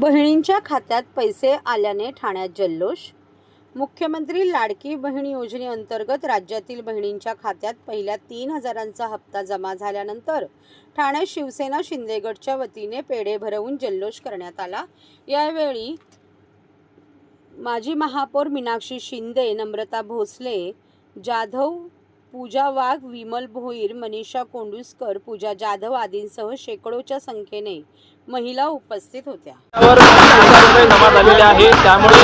बहिणींच्या खात्यात पैसे आल्याने ठाण्यात जल्लोष. मुख्यमंत्री लाडकी बहीण योजनेअंतर्गत राज्यातील बहिणींच्या खात्यात पहिल्या तीन हजारांचा हप्ता जमा झाल्यानंतर ठाण्यात शिवसेना शिंदेगडच्या वतीने पेढे भरवून जल्लोष करण्यात आला. यावेळी माजी महापौर मीनाक्षी शिंदे नम्रता भोसले जाधव पूजा वाघ विमल भोईर मनीषा कोंडुसकर पूजा जाधव आदींसह शेकडोच्या संख्येने महिला उपस्थित होत्या. जमा झालेले त्यामुळे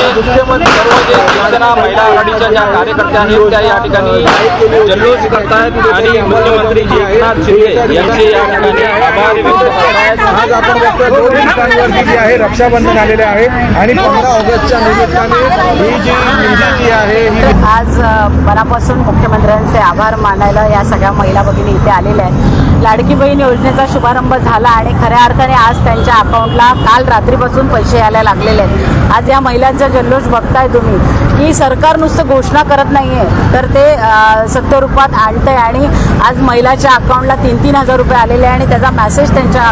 सर्व जे शिवसेना महिला आघाडीच्या ज्या कार्यकर्त्या आहेत त्या या ठिकाणी जल्लोष करतायत आणि मुख्यमंत्री एकनाथ शिंदे यांचे या ठिकाणी आभार व्यक्त करतायत आज आपण दोन जी आहे रक्षाबंधन आलेले आहे आणि पंधरा ऑगस्टच्या निमित्ताने ही जी निधी जी आहे आज मनापासून मुख्यमंत्र्यांचे आभार मानायला या सगळ्या महिला भगिनी इथे आलेल्या आहेत. लाडकी बहीण योजनेचा शुभारंभ झाला आणि खऱ्या अर्थाने आज त्यांच्या अकाउंटला काल रात्रीपासून पैसे यायला लागलेले आहेत. आज या महिलांचा जल्लोष बघताय तुम्ही. की सरकार नुसतं घोषणा करत नाही आहे तर ते अ, सत्य रूपात आणि आज महिलाच्या अकाउंटला तीन तीन हजार रुपये आलेले आहे आणि त्याचा मेसेज त्यांच्या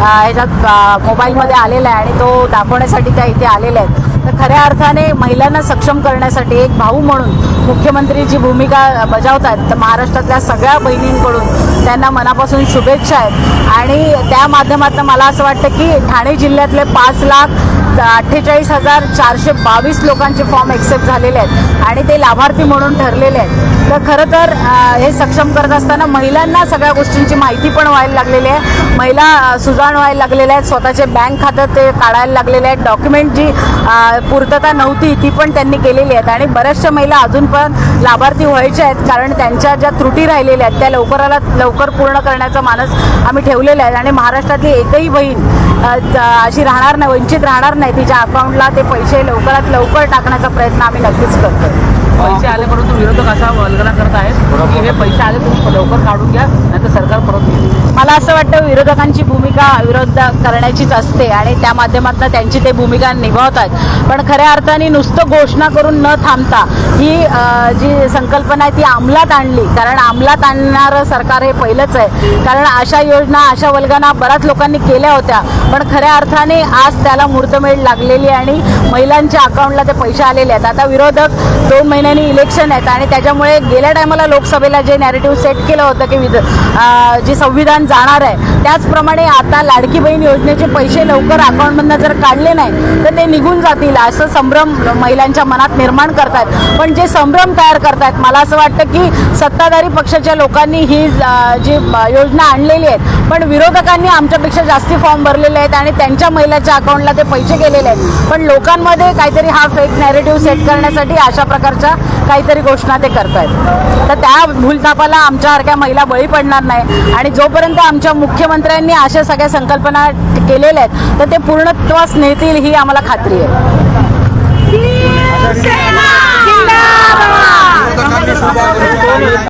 ह्याच्यात मोबाईलमध्ये आलेला आहे आणि तो दाखवण्यासाठी त्या इथे आलेल्या आहेत. खऱ्या अर्थाने महिलांना सक्षम करण्यासाठी एक भाऊ म्हणून मुख्यमंत्री जी भूमिका बजावत आहेत तर महाराष्ट्रातल्या सगळ्या बहिणींकडून त्यांना मनापासून शुभेच्छा आहेत. आणि त्या माध्यमातून मला असं वाटतं की ठाणे जिल्ह्यातले पाच लाख अठ्ठेचाळीस हजार चारशे बावीस लोकांचे फॉर्म एक्सेप्ट झालेले आहेत आणि ते लाभार्थी म्हणून ठरलेले आहेत. तर खरं तर हे सक्षम करत असताना महिलांना सगळ्या गोष्टींची माहिती पण व्हायला लागलेली आहे. महिला सुजाण व्हायला लागलेल्या आहेत. स्वतःचे बँक खातं ते काढायला लागलेले आहेत. डॉक्युमेंट जी पूर्तता नव्हती ती पण त्यांनी केलेली आहेत. आणि बऱ्याचशा महिला अजून पण लाभार्थी व्हायच्या आहेत कारण त्यांच्या ज्या त्रुटी राहिलेल्या आहेत त्या लवकराला लवकर पूर्ण करण्याचा मानस आम्ही ठेवलेला आहे. आणि महाराष्ट्रातली एकही बहीण अशी राहणार नाही वंचित राहणार नाही. नाही तिच्या अकाउंटला ते पैसे लवकरात लवकर टाकण्याचा प्रयत्न आम्ही नक्कीच करतो पैसे आले परंतु विरोधक असा वल्गना करत आहेत की हे पैसे आले तुम्ही लवकर काढून घ्या नाहीतर सरकार परत घेईल मला असं वाटतं विरोधकांची भूमिका विरोध करण्याचीच असते आणि त्या माध्यमातून त्यांची ते भूमिका निभावतात. पण खऱ्या अर्थाने नुसतं घोषणा करून न थांबता ही जी संकल्पना आहे ती अंमलात आणली. कारण अंमलात आणणारं सरकार हे पहिलंच आहे. कारण अशा योजना अशा वल्गना बऱ्याच लोकांनी केल्या होत्या. पण खऱ्या अर्थाने आज त्याला मुहूर्तमेढ लागलेली आहे आणि महिलांच्या अकाउंटला ते पैसे आलेले आहेत. आता विरोधक दोन महिन्यांनी इलेक्शन आहेत आणि त्याच्यामुळे गेल्या टायमाला लोकसभेला जे नॅरेटिव्ह सेट केलं होतं की विध जे संविधान जाणार आहे त्याचप्रमाणे आता लाडकी बहीण योजनेचे पैसे लवकर अकाउंटमधनं जर काढले नाही तर ते निघून जातील असं संभ्रम महिलांच्या मनात निर्माण करतायत. पण जे संभ्रम तयार करतायत मला असं वाटतं की सत्ताधारी पक्षाच्या लोकांनी ही जी योजना आणलेली आहेत पण विरोधकांनी आमच्यापेक्षा जास्ती फॉर्म भरलेले आहेत आणि त्यांच्या महिलाच्या अकाउंटला ते पैसे गेलेले आहेत. पण लोकांमध्ये काहीतरी हा फेक नॅरेटिव्ह सेट करण्यासाठी अशा प्रकारच्या काहीतरी गोष्टी घोषणा ते करतायत. तर त्या भूलथापाला आमच्यासारख्या महिला बळी पडणार नाही. आणि जोपर्यंत आमच्या मुख्यमंत्र्यांनी अशा सगळ्या संकल्पना केलेल्या आहेत तर ते पूर्णत्वास नेतील ही आम्हाला खात्री आहे.